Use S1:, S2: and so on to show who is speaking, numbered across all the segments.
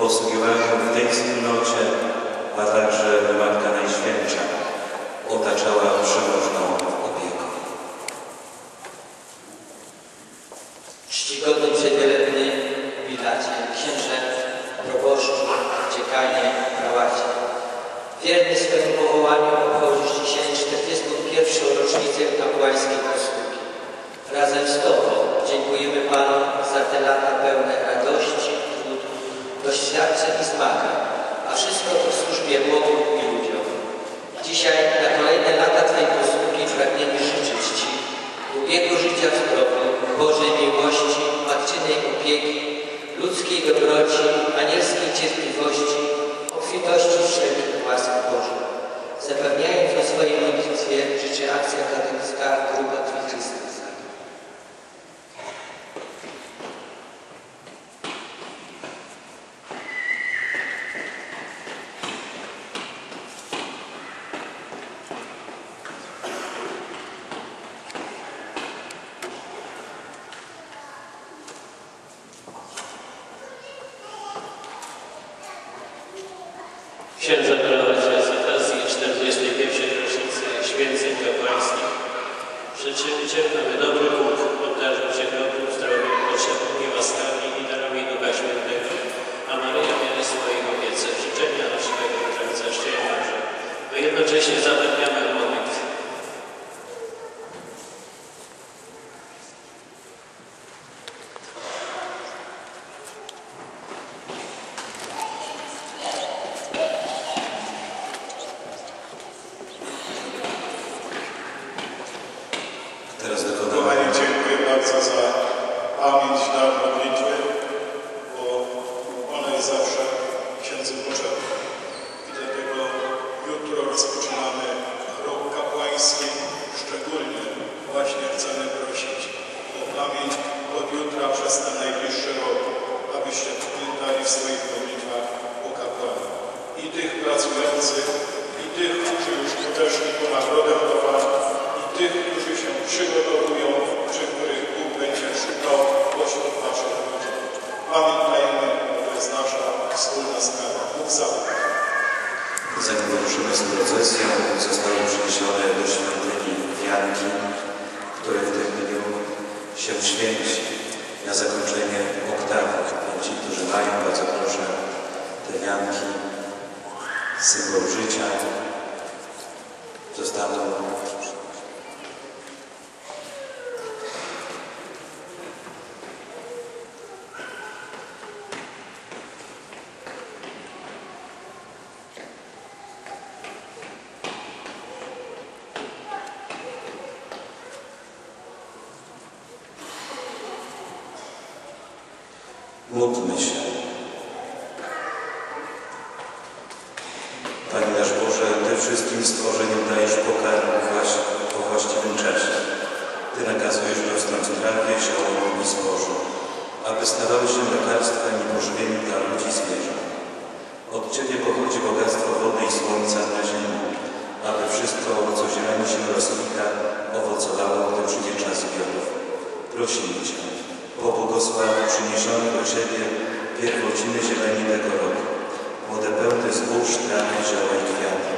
S1: posługiwaniu w tej wspólnocie, a także Matka Najświętsza otaczała przemożną opieką.
S2: Czcigodny przedwielebny jubilacie, księże, proboszczu, dziekanie, prałacie. Wierny swemu powołaniu obchodzisz dzisiaj 41. rocznicę kapłańskiej posługi. Razem z Tobą dziękujemy Panu za te lata pełne radości, doświadczeń i zmagań,
S3: jednocześnie zapewniamy modlitwę.
S1: Teraz dokonamy
S4: dziękuję bardzo za pamięć na modlitwy, bo ona jest zawsze
S1: przygotowania. Módlmy się. Panie nasz Boże, Ty wszystkim stworzeniom dajesz pokarm właś- o właściwym czasie. Ty nakazujesz rosnąć trawie, ziołom i zbożu, aby stawały się lekarstwem i pożywieniem dla ludzi zwierząt. Od Ciebie pochodzi bogactwo wody i słońca na ziemi, aby wszystko, co zieleni się rozkwita, owocowało, gdy przyjdzie czas zbiorów. Prosimy Cię, pobłogosław przyniesione do Ciebie pierwociny zieleni tego roku, młode pełne zbóż, trawy, zioła i kwiaty.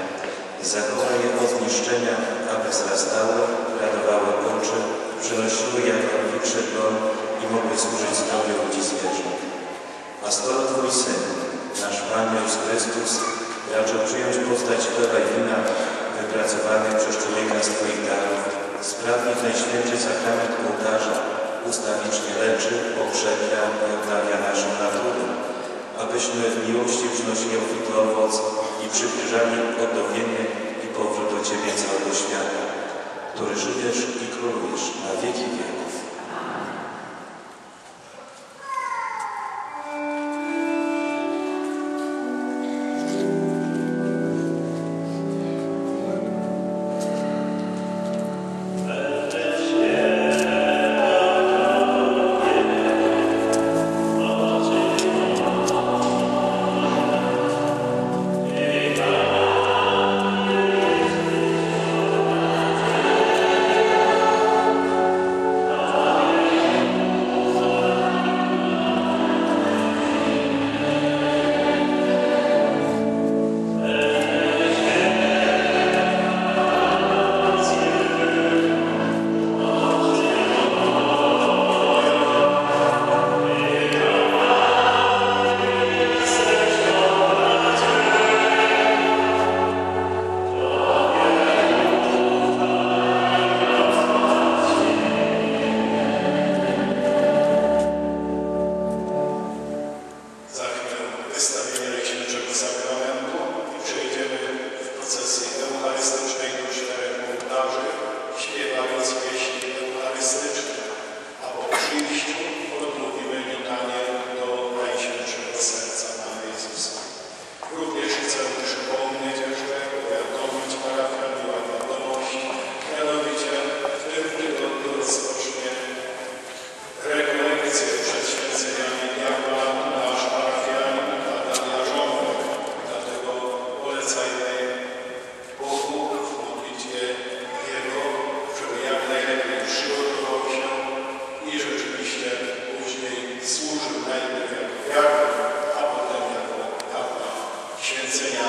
S1: Zachowaj je od zniszczenia, aby wzrastały, radowały oczy, przynosiły jak największy plon i mogły służyć zdrowiu ludzi zwierząt. A skoro Twój Syn, nasz Pan Jezus Chrystus, raczył przyjąć postać chleba i wina wypracowanych przez człowieka z Twoich darów, sprawi Najświętszy sakrament ołtarza, ustawicznie leczy, poprzednia i odnawia naszą naturę, abyśmy w miłości przynosili obfity owoc i przybliżali odnowienie i powrót do Ciebie całego świata, który żyjesz i królujesz na wieki wieków. Jensen